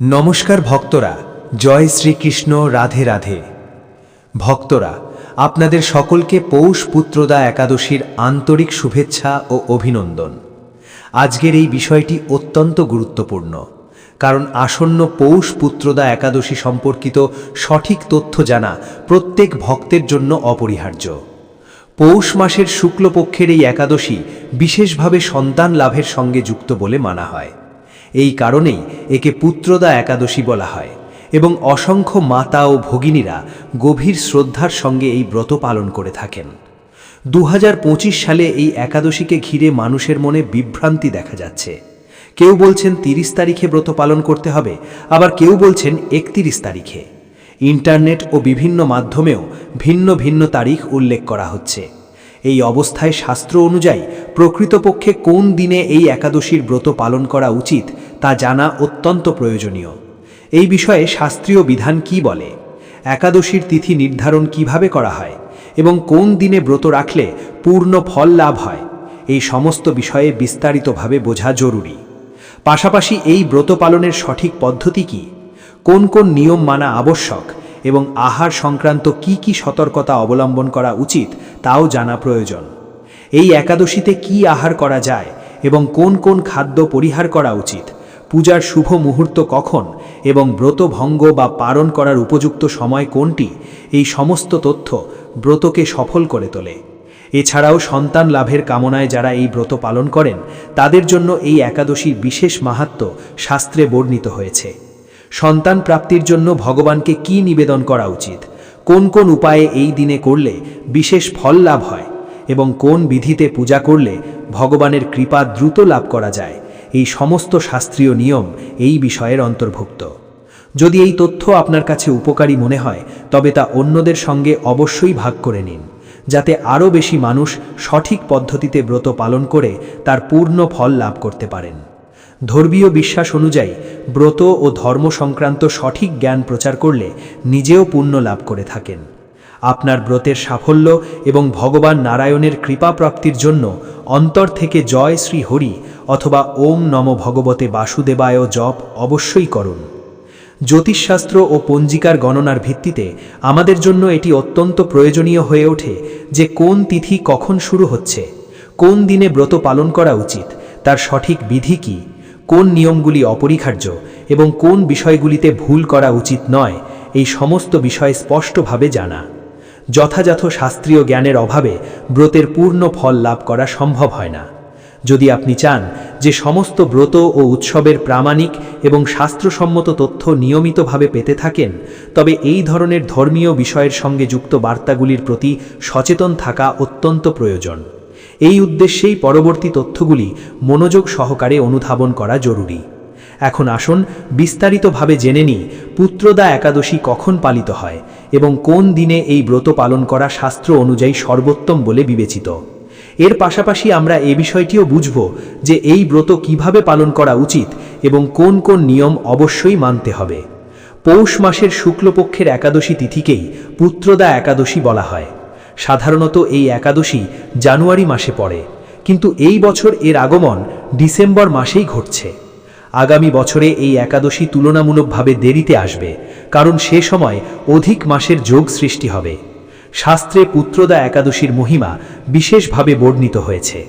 নমস্কার ভক্তরা, জয় শ্রীকৃষ্ণ, রাধে রাধে। ভক্তরা, আপনাদের সকলকে পৌষ পুত্রদা একাদশীর আন্তরিক শুভেচ্ছা ও অভিনন্দন। আজকের এই বিষয়টি অত্যন্ত গুরুত্বপূর্ণ, কারণ আসন্ন পৌষ পুত্রদা একাদশী সম্পর্কিত সঠিক তথ্য জানা প্রত্যেক ভক্তের জন্য অপরিহার্য। পৌষ মাসের শুক্লপক্ষের এই একাদশী বিশেষভাবে সন্তান লাভের সঙ্গে যুক্ত বলে মানা হয়। এই কারণেই একে পুত্রদা একাদশী বলা হয় এবং অসংখ্য মাতা ও ভগিনীরা গভীর শ্রদ্ধার সঙ্গে এই ব্রত পালন করে থাকেন। দু হাজার পঁচিশ সালে এই একাদশীকে ঘিরে মানুষের মনে বিভ্রান্তি দেখা যাচ্ছে। কেউ বলছেন তিরিশ তারিখে ব্রত পালন করতে হবে, আবার কেউ বলছেন একত্রিশ তারিখে। ইন্টারনেট ও বিভিন্ন মাধ্যমেও ভিন্ন ভিন্ন তারিখ উল্লেখ করা হচ্ছে। এই অবস্থায় শাস্ত্র অনুযায়ী প্রকৃতপক্ষে কোন দিনে এই একাদশীর ব্রত পালন করা উচিত তা জানা অত্যন্ত প্রয়োজনীয়। এই বিষয়ে শাস্ত্রীয় বিধান কি বলে? একাদশীর তিথি নির্ধারণ কীভাবে করা হয়? এবং কোন দিনে ব্রত রাখলে পূর্ণ ফল লাভ হয়? এই সমস্ত বিষয়ে বিস্তারিতভাবে বোঝা জরুরি। পাশাপাশি এই ব্রত পালনের সঠিক পদ্ধতি কি? কোন কোন নিয়ম মানা আবশ্যক? এবং আহার সংক্রান্ত কি কি সতর্কতা অবলম্বন করা উচিত তাও জানা প্রয়োজন। এই একাদশীতে কি আহার করা যায়? এবং কোন কোন খাদ্য পরিহার করা উচিত? পূজার শুভ মুহূর্ত কখন এবং ব্রত ভঙ্গ বা পালন করার উপযুক্ত সময় কোনটি, এই সমস্ত তথ্য ব্রতকে সফল করে তোলে। এছাড়াও সন্তান লাভের কামনায় যারা এই ব্রত পালন করেন, তাদের জন্য এই একাদশীর বিশেষ মাহাত্ম শাস্ত্রে বর্ণিত হয়েছে। সন্তান প্রাপ্তির জন্য ভগবানকে কি নিবেদন করা উচিত? কোন কোন উপায়ে এই দিনে করলে বিশেষ ফল লাভ হয়? এবং কোন বিধিতে পূজা করলে ভগবানের কৃপা দ্রুত লাভ করা যায়? এই সমস্ত শাস্ত্রীয় নিয়ম এই বিষয়ের অন্তর্ভুক্ত। যদি এই তথ্য আপনার কাছে উপকারী মনে হয়, তবে তা অন্যদের সঙ্গে অবশ্যই ভাগ করে নিন, যাতে আরও বেশি মানুষ সঠিক পদ্ধতিতে ব্রত পালন করে তার পূর্ণ ফল লাভ করতে পারেন। ধর্মীয় বিশ্বাস অনুযায়ী, ব্রত ও ধর্ম সংক্রান্ত সঠিক জ্ঞান প্রচার করলে নিজেও পুণ্য লাভ করে থাকেন। আপনার ব্রতের সাফল্য এবং ভগবান নারায়ণের কৃপা প্রাপ্তির জন্য অন্তর থেকে জয় শ্রী হরি অথবা ওম নম ভগবতে বাসুদেবায় জপ অবশ্যই করুন। জ্যোতিষশাস্ত্র ও পঞ্জিকার গণনার ভিত্তিতে আমাদের জন্য এটি অত্যন্ত প্রয়োজনীয় হয়ে ওঠে যে কোন তিথি কখন শুরু হচ্ছে, কোন দিনে ব্রত পালন করা উচিত, তার সঠিক বিধি কী, কোন নিয়মগুলি অপরিহার্য এবং কোন বিষয়গুলিতে ভুল করা উচিত নয়, এই সমস্ত বিষয় স্পষ্টভাবে জানা। যথাযথ শাস্ত্রীয় জ্ঞানের অভাবে ব্রতের পূর্ণ ফল লাভ করা সম্ভব হয় না। যদি আপনি চান যে সমস্ত ব্রত ও উৎসবের প্রামাণিক এবং শাস্ত্রসম্মত তথ্য নিয়মিতভাবে পেতে থাকেন, তবে এই ধরনের ধর্মীয় বিষয়ের সঙ্গে যুক্ত বার্তাগুলির প্রতি সচেতন থাকা অত্যন্ত প্রয়োজন। এই উদ্দেশ্যেই পরবর্তী তথ্যগুলি মনোযোগ সহকারে অনুধাবন করা জরুরি। এখন আসুন বিস্তারিতভাবে জেনে নিই পুত্রদা একাদশী কখন পালিত হয় এবং কোন দিনে এই ব্রত পালন করা শাস্ত্র অনুযায়ী সর্বোত্তম বলে বিবেচিত। এর পাশাপাশি আমরা এ বিষয়টিও বুঝব যে এই ব্রত কীভাবে পালন করা উচিত এবং কোন কোন নিয়ম অবশ্যই মানতে হবে। পৌষ মাসের শুক্লপক্ষের একাদশী তিথিকেই পুত্রদা একাদশী বলা হয়। সাধারণত এই একাদশী জানুয়ারি মাসে পড়ে, কিন্তু এই বছর এর আগমন ডিসেম্বর মাসেই ঘটছে। আগামী বছরে এই একাদশী তুলনামূলকভাবে দেরিতে আসবে, কারণ সে সময় অধিক মাসের যোগ সৃষ্টি হবে। শাস্ত্রে পুত্রদা একাদশীর মহিমা বিশেষভাবে বর্ণিত হয়েছে।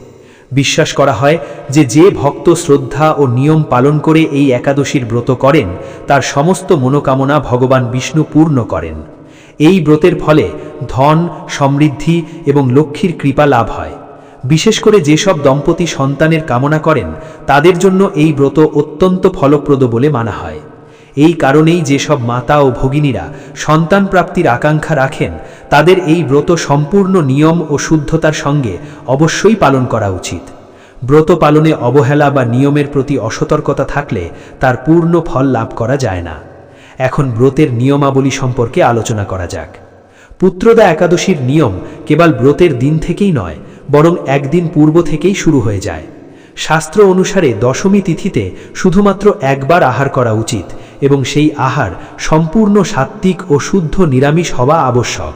বিশ্বাস করা হয় যে যে ভক্ত শ্রদ্ধা ও নিয়ম পালন করে এই একাদশীর ব্রত করেন, তার সমস্ত মনোকামনা ভগবান বিষ্ণু পূর্ণ করেন। এই ব্রতের ফলে ধন, সমৃদ্ধি এবং লক্ষ্মীর কৃপা লাভ হয়। বিশেষ করে যেসব দম্পতি সন্তানের কামনা করেন, তাদের জন্য এই ব্রত অত্যন্ত ফলপ্রদ বলে মানা হয়। এই কারণেই যেসব মাতা ও ভগিনীরা সন্তান প্রাপ্তির আকাঙ্ক্ষা রাখেন, তাদের এই ব্রত সম্পূর্ণ নিয়ম ও শুদ্ধতার সঙ্গে অবশ্যই পালন করা উচিত। ব্রত পালনে অবহেলা বা নিয়মের প্রতি অসতর্কতা থাকলে তার পূর্ণ ফল লাভ করা যায় না। এখন ব্রতের নিয়মাবলী সম্পর্কে আলোচনা করা যাক। পুত্রদা একাদশীর নিয়ম কেবল ব্রতের দিন থেকেই নয় বরং একদিন পূর্ব থেকেই শুরু হয়ে যায়। শাস্ত্র অনুসারে দশমী তিথিতে শুধুমাত্র একবার আহার করা উচিত এবং সেই আহার সম্পূর্ণ সাত্ত্বিক ও শুদ্ধ নিরামিষ হওয়া আবশ্যক।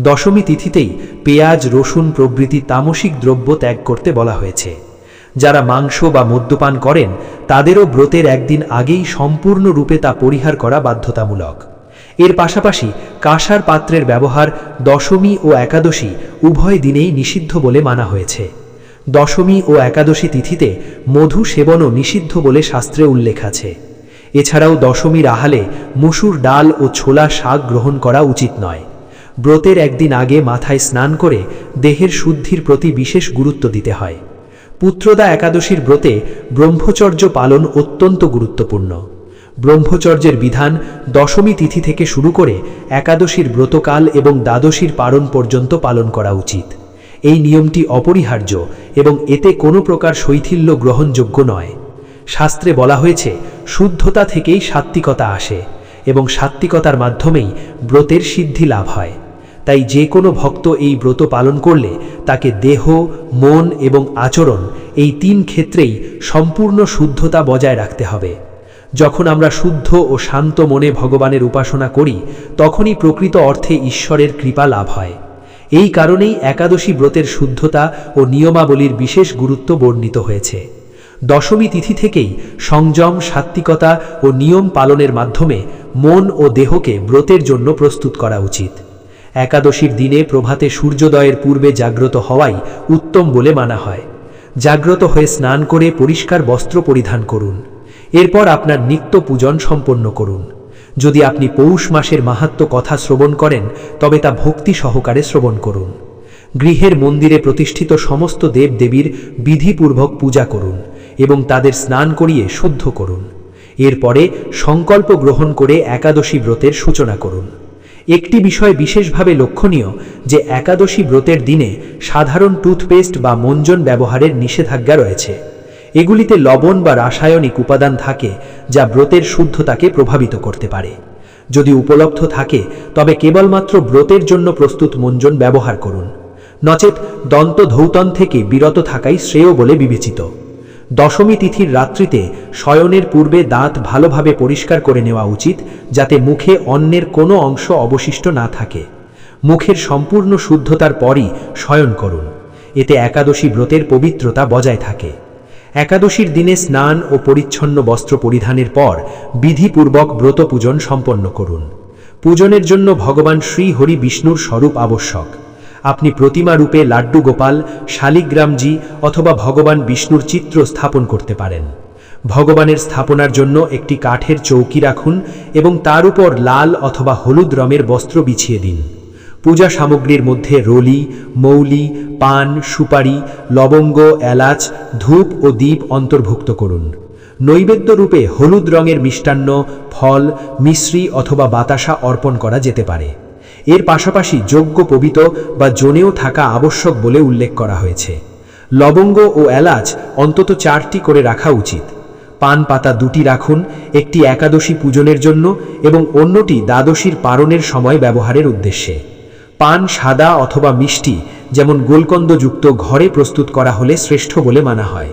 দশমী তিথিতেই পেঁয়াজ, রসুন প্রভৃতি তামসিক দ্রব্য ত্যাগ করতে বলা হয়েছে। যারা মাংস বা মদ্যপান করেন, তাদেরও ব্রতের একদিন আগেই সম্পূর্ণরূপে তা পরিহার করা বাধ্যতামূলক। এর পাশাপাশি কাঁসার পাত্রের ব্যবহার দশমী ও একাদশী উভয় দিনেই নিষিদ্ধ বলে মানা হয়েছে। দশমী ও একাদশী তিথিতে মধু সেবনও নিষিদ্ধ বলে শাস্ত্রে উল্লেখ আছে। এছাড়াও দশমীর আহালে মুসুর ডাল ও ছোলা শাক গ্রহণ করা উচিত নয়। ব্রতের একদিন আগে মাথায় স্নান করে দেহের শুদ্ধির প্রতি বিশেষ গুরুত্ব দিতে হয়। পুত্রদা একাদশীর ব্রতে ব্রহ্মচর্য পালন অত্যন্ত গুরুত্বপূর্ণ। ব্রহ্মচর্যের বিধান দশমী তিথি থেকে শুরু করে একাদশীর ব্রতকাল এবং দ্বাদশীর পারণ পর্যন্ত পালন করা উচিত। এই নিয়মটি অপরিহার্য এবং এতে কোনো প্রকার শৈথিল্য গ্রহণযোগ্য নয়। শাস্ত্রে বলা হয়েছে, শুদ্ধতা থেকেই সাত্ত্বিকতা আসে এবং সাত্ত্বিকতার মাধ্যমেই ব্রতের সিদ্ধি লাভ হয়। তাই যে কোনো ভক্ত এই ব্রত পালন করলে তাকে দেহ, মন এবং আচরণ এই তিন ক্ষেত্রেই সম্পূর্ণ শুদ্ধতা বজায় রাখতে হবে। যখন আমরা শুদ্ধ ও শান্ত মনে ভগবানের উপাসনা করি, তখনই প্রকৃত অর্থে ঈশ্বরের কৃপা লাভ হয়। এই কারণেই একাদশী ব্রতের শুদ্ধতা ও নিয়মাবলীর বিশেষ গুরুত্ব বর্ণিত হয়েছে। দশমী তিথি থেকেই সংযম, সাত্ত্বিকতা ও নিয়ম পালনের মাধ্যমে মন ও দেহকে ব্রতের জন্য প্রস্তুত করা উচিত। একাদশীর দিনে প্রভাতে সূর্যোদয়ের পূর্বে জাগ্রত হওয়াই উত্তম বলে মানা হয়। জাগ্রত হয়ে স্নান করে পরিষ্কার বস্ত্র পরিধান করুন। এরপর আপনার নিত্য পূজন সম্পন্ন করুন। যদি আপনি পৌষ মাসের মাহাত্ম কথা শ্রবণ করেন, তবে তা ভক্তি সহকারে শ্রবণ করুন। গৃহের মন্দিরে প্রতিষ্ঠিত সমস্ত দেবদেবীর বিধিপূর্বক পূজা করুন এবং তাদের স্নান করিয়ে শুদ্ধ করুন। এরপরে সংকল্প গ্রহণ করে একাদশী ব্রতের সূচনা করুন। একটি বিষয় বিশেষভাবে লক্ষণীয় যে একাদশী ব্রতের দিনে সাধারণ টুথপেস্ট বা মঞ্জন ব্যবহারের নিষেধাজ্ঞা রয়েছে। এগুলিতে লবণ বা রাসায়নিক উপাদান থাকে, যা ব্রতের শুদ্ধতাকে প্রভাবিত করতে পারে। যদি উপলব্ধ থাকে, তবে কেবলমাত্র ব্রতের জন্য প্রস্তুত মঞ্জন ব্যবহার করুন। নচেত দন্ত ধৌতন থেকে বিরত থাকাই শ্রেয় বলে বিবেচিত। দশমী তিথির রাত্রিতে শয়নের পূর্বে দাঁত ভালোভাবে পরিষ্কার করে নেওয়া উচিত, যাতে মুখে অন্যের কোনো অংশ অবশিষ্ট না থাকে। মুখের সম্পূর্ণ শুদ্ধতার পরই শয়ন করুন। এতে একাদশী ব্রতের পবিত্রতা বজায় থাকে। একাদশীর দিনে স্নান ও পরিচ্ছন্ন বস্ত্র পরিধানের পর বিধিপূর্বক ব্রত পূজন সম্পন্ন করুন। পূজনের জন্য ভগবান শ্রী হরি বিষ্ণুর স্বরূপ আবশ্যক। আপনি প্রতিমা রূপে লাড্ডু গোপাল, শালিগ্রামজি অথবা ভগবান বিষ্ণুর চিত্র স্থাপন করতে পারেন। ভগবানের স্থাপনার জন্য একটি কাঠের চৌকি রাখুন এবং তার উপর লাল অথবা হলুদ রঙের বস্ত্র বিছিয়ে দিন। পূজা সামগ্রীর মধ্যে রলি, মৌলি, পান, সুপারি, লবঙ্গ, এলাচ, ধূপ ও দ্বীপ অন্তর্ভুক্ত করুন। নৈবেদ্য রূপে হলুদ রঙের মিষ্টান্ন, ফল, মিশ্রি অথবা বাতাসা অর্পণ করা যেতে পারে। এর পাশাপাশি যোগ্য পবিত বা জনেও থাকা আবশ্যক বলে উল্লেখ করা হয়েছে। লবঙ্গ ও এলাচ অন্তত চারটি করে রাখা উচিত। পান পাতা দুটি রাখুন, একটি একাদশী পূজনের জন্য এবং অন্যটি দ্বাদশীর পারণের সময় ব্যবহারের উদ্দেশ্যে। পান সাদা অথবা মিষ্টি, যেমন গোলকন্দযুক্ত ঘরে প্রস্তুত করা হলে শ্রেষ্ঠ বলে মানা হয়।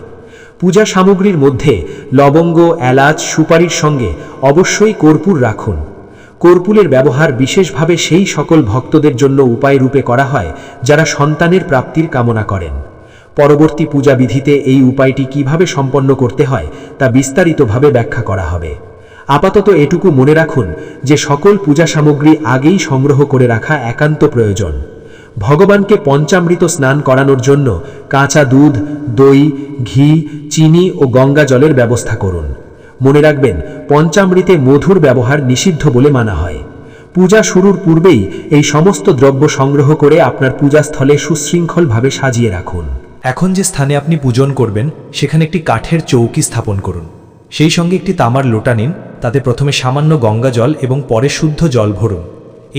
পূজা সামগ্রীর মধ্যে লবঙ্গ, এলাচ, সুপারির সঙ্গে অবশ্যই কর্পূর রাখুন। কর্পূলের ব্যবহার বিশেষভাবে সেই সকল ভক্তদের জন্য উপায় রূপে করা হয়, যারা সন্তানের প্রাপ্তির কামনা করেন। পরবর্তী পূজা বিধিতে এই উপায়টি কীভাবে সম্পন্ন করতে হয়, তা বিস্তারিতভাবে ব্যাখ্যা করা হবে। আপাতত এটুকু মনে রাখুন যে সকল পূজা সামগ্রী আগেই সংগ্রহ করে রাখা একান্ত প্রয়োজন। ভগবানকে পঞ্চামৃত স্নান করানোর জন্য কাঁচা দুধ, দই, ঘি, চিনি ও গঙ্গা জলের ব্যবস্থা করুন। মনে রাখবেন, পঞ্চামৃতে মধুর ব্যবহার নিষিদ্ধ বলে মানা হয়। পূজা শুরুর পূর্বেই এই সমস্ত দ্রব্য সংগ্রহ করে আপনার পূজাস্থলে সুশৃঙ্খলভাবে সাজিয়ে রাখুন। এখন যে স্থানে আপনি পূজন করবেন, সেখানে একটি কাঠের চৌকি স্থাপন করুন। সেই সঙ্গে একটি তামার লোটা নিন তাতে প্রথমে সামান্য গঙ্গা জল এবং পরে শুদ্ধ জল ভরুন।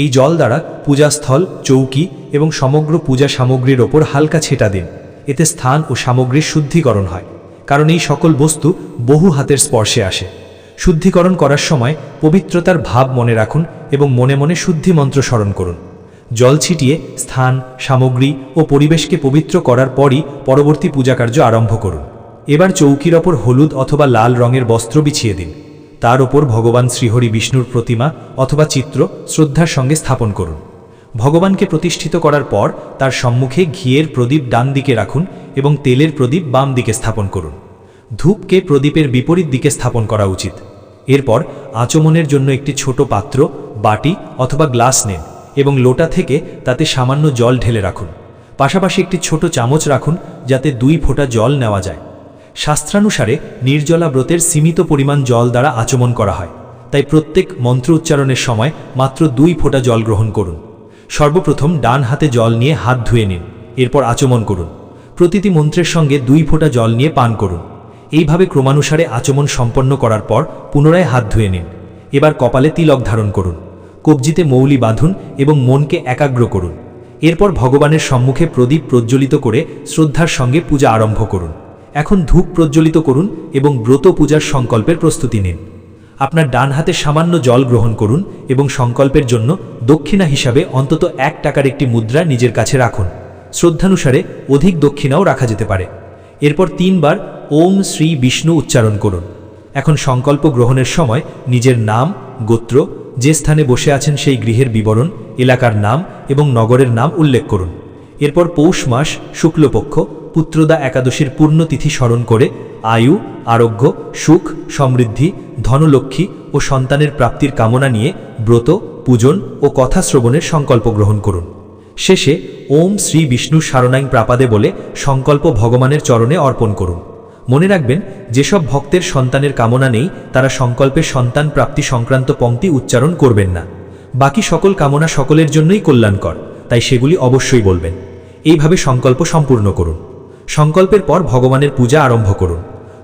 এই জল দ্বারা পূজাস্থল, চৌকি এবং সমগ্র পূজা সামগ্রীর ওপর হালকা ছেটা দিন। এতে স্থান ও সামগ্রীর শুদ্ধিকরণ হয়, কারণ এই সকল বস্তু বহু হাতের স্পর্শে আসে। শুদ্ধিকরণ করার সময় পবিত্রতার ভাব মনে রাখুন এবং মনে মনে শুদ্ধি মন্ত্র স্মরণ করুন। জল ছিটিয়ে স্থান, সামগ্রী ও পরিবেশকে পবিত্র করার পরই পরবর্তী পূজাকার্য আরম্ভ করুন। এবার চৌকির ওপর হলুদ অথবা লাল রঙের বস্ত্র বিছিয়ে দিন। তার ওপর ভগবান শ্রীহরি বিষ্ণুর প্রতিমা অথবা চিত্র শ্রদ্ধার সঙ্গে স্থাপন করুন। ভগবানকে প্রতিষ্ঠিত করার পর তার সম্মুখে ঘিয়ের প্রদীপ ডান দিকে রাখুন এবং তেলের প্রদীপ বাম দিকে স্থাপন করুন। ধূপকে প্রদীপের বিপরীত দিকে স্থাপন করা উচিত। এরপর আচমনের জন্য একটি ছোট পাত্র, বাটি অথবা গ্লাস নেন এবং লোটা থেকে তাতে সামান্য জল ঢেলে রাখুন। পাশাপাশি একটি ছোট চামচ রাখুন যাতে দুই ফোঁটা জল নেওয়া যায়। শাস্ত্রানুসারে নির্জলা ব্রতের সীমিত পরিমাণ জল দ্বারা আচমন করা হয়। তাই প্রত্যেক মন্ত্র উচ্চারণের সময় মাত্র দুই ফোঁটা জল গ্রহণ করুন। সর্বপ্রথম ডান হাতে জল নিয়ে হাত ধুয়ে নিন, এরপর আচমন করুন। প্রতিটি মন্ত্রের সঙ্গে দুই ফোঁটা জল নিয়ে পান করুন। এইভাবে ক্রমানুসারে আচমন সম্পন্ন করার পর পুনরায় হাত ধুয়ে নিন। এবার কপালে তিলক ধারণ করুন। কবজিতে মৌলি বাঁধুন এবং মনকে একাগ্র করুন। এরপর ভগবানের সম্মুখে প্রদীপ প্রজ্বলিত করে শ্রদ্ধার সঙ্গে পূজা আরম্ভ করুন। এখন ধূপ প্রজ্বলিত করুন এবং ব্রত পূজার সংকল্পের প্রস্তুতি নিন। আপনার ডান হাতে সামান্য জল গ্রহণ করুন এবং সংকল্পের জন্য দক্ষিণা হিসাবে অন্তত এক টাকার একটি মুদ্রা নিজের কাছে রাখুন। শ্রদ্ধানুসারে অধিক দক্ষিণাও রাখা যেতে পারে। এরপর তিনবার ওম শ্রী বিষ্ণু উচ্চারণ করুন। এখন সংকল্প গ্রহণের সময় নিজের নাম, গোত্র, যে স্থানে বসে আছেন সেই গৃহের বিবরণ, এলাকার নাম এবং নগরের নাম উল্লেখ করুন। এরপর পৌষ মাস, শুক্লপক্ষ, পুত্রদা একাদশীর পূর্ণতিথি স্মরণ করে আয়ু, আরোগ্য, সুখ, সমৃদ্ধি, ধনলক্ষ্মী ও সন্তানের প্রাপ্তির কামনা নিয়ে ব্রত, পূজন ও কথা শ্রবণের সংকল্প গ্রহণ করুন। শেষে ওম শ্রী বিষ্ণু সারণাইং প্রাপাদে বলে সংকল্প ভগবানের চরণে অর্পণ করুন। মনে রাখবেন, যেসব ভক্তের সন্তানের কামনা নেই, তারা সংকল্পের সন্তান প্রাপ্তি সংক্রান্ত পংক্তি উচ্চারণ করবেন না। বাকি সকল কামনা সকলের জন্যই কল্যাণকর, তাই সেগুলি অবশ্যই বলবেন। এইভাবে সংকল্প সম্পূর্ণ করুন। সংকল্পের পর ভগবানের পূজা আরম্ভ করুন।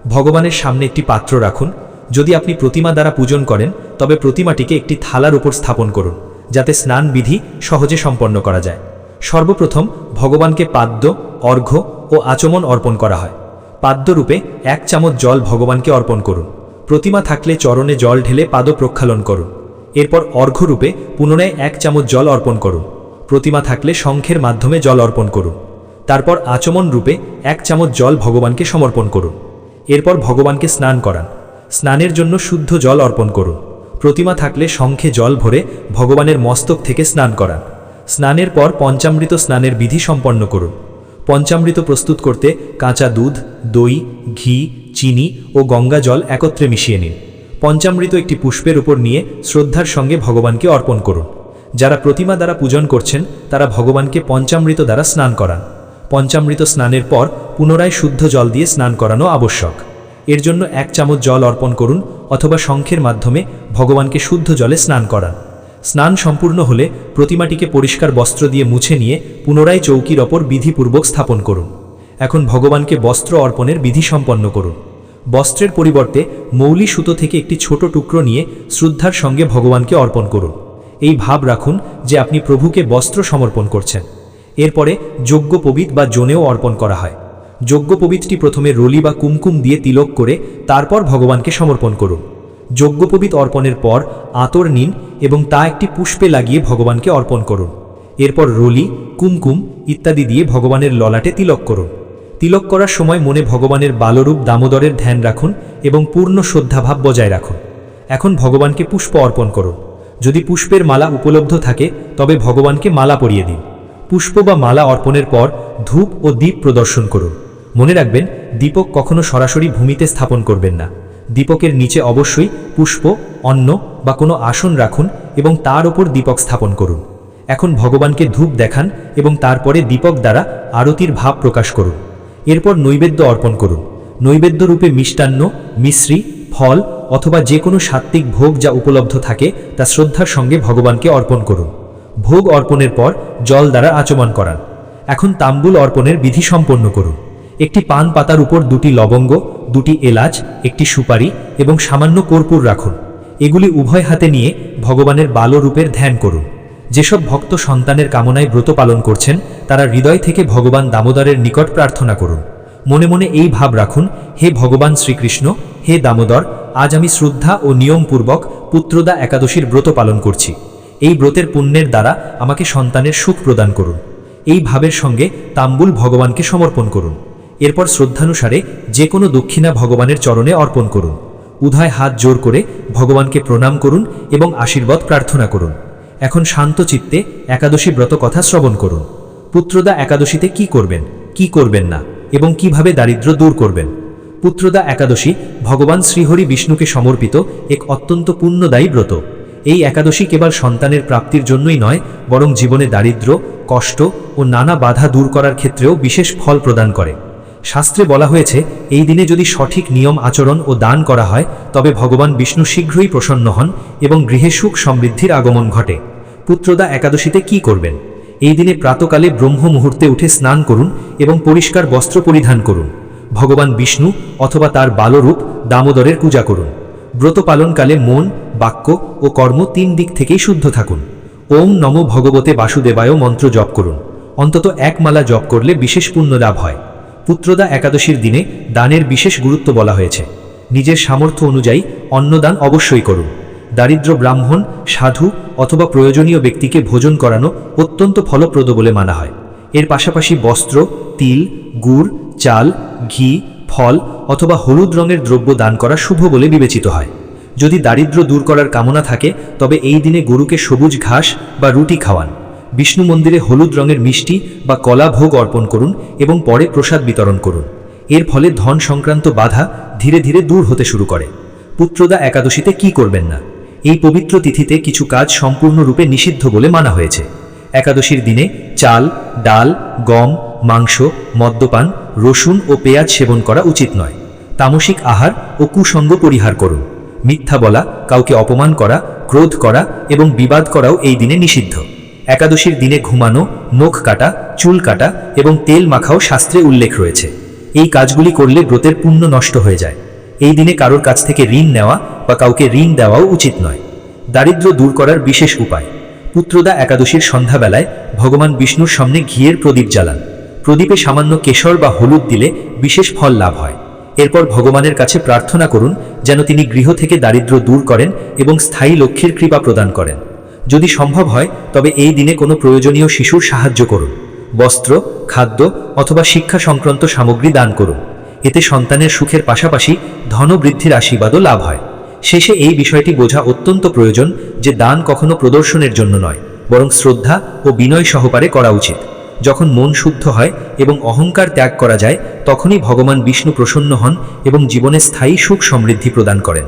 ভগবানের সামনে একটি পাত্র রাখুন। যদি আপনি প্রতিমা দ্বারা পূজন করেন, তবে প্রতিমাটিকে একটি থালার উপর স্থাপন করুন, যাতে স্নান বিধি সহজে সম্পন্ন করা যায়। সর্বপ্রথম ভগবানকে পাদ্য, অর্ঘ্য ও আচমন অর্পণ করা হয়। পাদ্যরূপে এক চামচ জল ভগবানকে অর্পণ করুন। প্রতিমা থাকলে চরণে জল ঢেলে পাদ প্রক্ষালন করুন। এরপর অর্ঘ্যরূপে পুনরায় এক চামচ জল অর্পণ করুন। প্রতিমা থাকলে শঙ্খের মাধ্যমে জল অর্পণ করুন। তারপর আচমন রূপে এক চামচ জল ভগবানকে সমর্পণ করুন। এরপর ভগবানকে স্নান করান। স্নানের জন্য শুদ্ধ জল অর্পণ করুন। প্রতিমা থাকলে শঙ্খে জল ভরে ভগবানের মস্তক থেকে স্নান করান। স্নানের পর পঞ্চামৃত স্নানের বিধি সম্পন্ন করুন। পঞ্চামৃত প্রস্তুত করতে কাঁচা দুধ, দই, ঘি, চিনি ও গঙ্গা জল একত্রে মিশিয়ে নিন। পঞ্চামৃত একটি পুষ্পের উপর নিয়ে শ্রদ্ধার সঙ্গে ভগবানকে অর্পণ করুন। যারা প্রতিমা দ্বারা পূজন করছেন, তারা ভগবানকে পঞ্চামৃত দ্বারা স্নান করান। পঞ্চামৃত স্নানের পর পুনরায় শুদ্ধ জল দিয়ে স্নান করানো আবশ্যক। এর জন্য এক চামচ জল অর্পণ করুন অথবা শঙ্খের মাধ্যমে ভগবানকে শুদ্ধ জলে স্নান করান। স্নান সম্পূর্ণ হলে প্রতিমাটিকে পরিষ্কার বস্ত্র দিয়ে মুছে নিয়ে পুনরায় চৌকির ওপর বিধিপূর্বক স্থাপন করুন। এখন ভগবানকে বস্ত্র অর্পণের বিধি সম্পন্ন করুন। বস্ত্রের পরিবর্তে মৌলি সুতো থেকে একটি ছোট টুকরো নিয়ে শ্রদ্ধার সঙ্গে ভগবানকে অর্পণ করুন। এই ভাব রাখুন যে আপনি প্রভুকে বস্ত্র সমর্পণ করছেন। এরপরে যজ্ঞপবিত বা জোনেও অর্পণ করা হয়। যজ্ঞপবিতটি প্রথমে রলি বা কুমকুম দিয়ে তিলক করে তারপর ভগবানকে সমর্পণ করুন। যজ্ঞপবিত অর্পণের পর আতর নিন এবং তা একটি পুষ্পে লাগিয়ে ভগবানকে অর্পণ করুন। এরপর রলি, কুমকুম ইত্যাদি দিয়ে ভগবানের ললাটে তিলক করুন। তিলক করার সময় মনে ভগবানের বালরূপ দামোদরের ধ্যান রাখুন এবং পূর্ণ শ্রদ্ধাভাব বজায় রাখুন। এখন ভগবানকে পুষ্প অর্পণ করুন। যদি পুষ্পের মালা উপলব্ধ থাকে, তবে ভগবানকে মালা পরিয়ে দিন। পুষ্প বা মালা অর্পণের পর ধূপ ও দীপ প্রদর্শন করুন। মনে রাখবেন, দীপক কখনো সরাসরি ভূমিতে স্থাপন করবেন না। দীপকের নিচে অবশ্যই পুষ্প, অন্ন বা কোনো আসন রাখুন এবং তার ওপর দীপক স্থাপন করুন। এখন ভগবানকে ধূপ দেখান এবং তারপরে দীপক দ্বারা আরতির ভাব প্রকাশ করুন। এরপর নৈবেদ্য অর্পণ করুন। নৈবেদ্য রূপে মিষ্টান্ন, মিশ্রি ফল অথবা যে কোনো সাত্ত্বিক ভোগ যা উপলব্ধ থাকে তা শ্রদ্ধার সঙ্গে ভগবানকে অর্পণ করুন। ভোগ অর্পণের পর জল দ্বারা আচমন করান। এখন তাম্বুল অর্পণের বিধি সম্পন্ন করুন। একটি পান পাতার উপর দুটি লবঙ্গ, দুটি এলাচ, একটি সুপারি এবং সামান্য কর্পূর রাখুন। এগুলি উভয় হাতে নিয়ে ভগবানের বালরূপের ধ্যান করুন। যেসব ভক্ত সন্তানের কামনায় ব্রত পালন করছেন, তারা হৃদয় থেকে ভগবান দামোদরের নিকট প্রার্থনা করুন। মনে মনে এই ভাব রাখুন, হে ভগবান শ্রীকৃষ্ণ, হে দামোদর, আজ আমি শ্রদ্ধা ও নিয়মপূর্বক পুত্রদা একাদশীর ব্রত পালন করছি। এই ব্রতের পুণ্যের দ্বারা আমাকে সন্তানের সুখ প্রদান করুন। এই ভাবের সঙ্গে তাম্বুল ভগবানকে সমর্পণ করুন। এরপর শ্রদ্ধানুসারে যে কোনো দক্ষিণা ভগবানের চরণে অর্পণ করুন। উভয় হাত জোর করে ভগবানকে প্রণাম করুন এবং আশীর্বাদ প্রার্থনা করুন। এখন শান্ত চিত্তে একাদশী ব্রত কথা শ্রবণ করুন। পুত্রদা একাদশীতে কি করবেন কি করবেন না? এবং কীভাবে দারিদ্র দূর করবেন। পুত্রদা একাদশী ভগবান শ্রীহরি বিষ্ণুকে সমর্পিত এক অত্যন্ত পুণ্যদায়ী ব্রত। এই একাদশী কেবল সন্তানের প্রাপ্তির জন্যই নয়, বরং জীবনে দারিদ্র, কষ্ট ও নানা বাধা দূর করার ক্ষেত্রেও বিশেষ ফল প্রদান করে। শাস্ত্রে বলা হয়েছে, এই দিনে যদি সঠিক নিয়ম আচরণ ও দান করা হয়, তবে ভগবান বিষ্ণু শীঘ্রই প্রসন্ন হন এবং গৃহে সুখ সমৃদ্ধির আগমন ঘটে। পুত্রদা একাদশীতে কি করবেন? এই দিনে প্রাতকালে ব্রহ্ম মুহূর্তে উঠে স্নান করুন এবং পরিষ্কার বস্ত্র পরিধান করুন। ভগবান বিষ্ণু অথবা তার বালরূপ দামোদরের পূজা করুন। ব্রত পালনকালে মন, বাক্য ও কর্ম তিন দিক থেকেই শুদ্ধ থাকুন। ওম নম ভগবতে বাসুদেবায় মন্ত্র জপ করুন। অন্তত এক মালা জপ করলে বিশেষ পুণ্য লাভ হয়। পুত্রদা একাদশীর দিনে দানের বিশেষ গুরুত্ব বলা হয়েছে। নিজের সামর্থ্য অনুযায়ী অন্নদান অবশ্যই করুন। দারিদ্র ব্রাহ্মণ, সাধু অথবা প্রয়োজনীয় ব্যক্তিকে ভোজন করানো অত্যন্ত ফলপ্রদ বলে মানা হয়। এর পাশাপাশি বস্ত্র, তিল, গুড়, চাল, ঘি, ফল অথবা হলুদ রঙের দ্রব্য দান করা শুভ বলে বিবেচিত হয়। যদি দারিদ্র দূর করার কামনা থাকে, তবে এই দিনে গরুকে সবুজ ঘাস বা রুটি খাওয়ান। বিষ্ণু মন্দিরে হলুদ রঙের মিষ্টি বা কলা ভোগ অর্পণ করুন এবং পরে প্রসাদ বিতরণ করুন। এর ফলে ধন সংক্রান্ত বাধা ধীরে ধীরে দূর হতে শুরু করে। পুত্রদা একাদশীতে কি করবেন না? এই পবিত্র তিথিতে কিছু কাজ সম্পূর্ণরূপে নিষিদ্ধ বলে মানা হয়েছে। একাদশীর দিনে চাল, ডাল, গম, মাংস, মদ্যপান, রসুন ও পেঁয়াজ সেবন করা উচিত নয়। তামসিক আহার ও কুসঙ্গ পরিহার করুন। মিথ্যা বলা, কাউকে অপমান করা, ক্রোধ করা এবং বিবাদ করাও এই দিনে নিষিদ্ধ। একাদশীর দিনে ঘুমানো, নখ কাটা, চুল কাটা এবং তেল মাখাও শাস্ত্রে উল্লেখ রয়েছে। এই কাজগুলি করলে ব্রতের পুণ্য নষ্ট হয়ে যায়। এই দিনে কারোর কাছ থেকে ঋণ নেওয়া বা কাউকে ঋণ দেওয়াও উচিত নয়। দারিদ্র দূর করার বিশেষ উপায়। পুত্রদা একাদশীর সন্ধ্যাবেলায় ভগবান বিষ্ণুর সামনে ঘিয়ের প্রদীপ জ্বালান। প্রদীপে সামান্য কেশর বা হলুদ দিলে বিশেষ ফল লাভ হয়। এরপর ভগবানের কাছে প্রার্থনা করুন যেন তিনি গৃহ থেকে দারিদ্র দূর করেন এবং স্থায়ী লক্ষ্মীর কৃপা প্রদান করেন। যদি সম্ভব হয়, তবে এই দিনে কোনো প্রয়োজনীয় শিশুর সাহায্য করুন। বস্ত্র, খাদ্য অথবা শিক্ষা সংক্রান্ত সামগ্রী দান করুন। এতে সন্তানের সুখের পাশাপাশি ধনবৃদ্ধির আশীর্বাদও লাভ হয়। শেষে এই বিষয়টি বোঝা অত্যন্ত প্রয়োজন যে দান কখনো প্রদর্শনের জন্য নয়, বরং শ্রদ্ধা ও বিনয় সহকারে করা উচিত। যখন মন শুদ্ধ হয় এবং অহংকার ত্যাগ করা যায়, তখনই ভগবান বিষ্ণু প্রসন্ন হন এবং জীবনে স্থায়ী সুখ সমৃদ্ধি প্রদান করেন।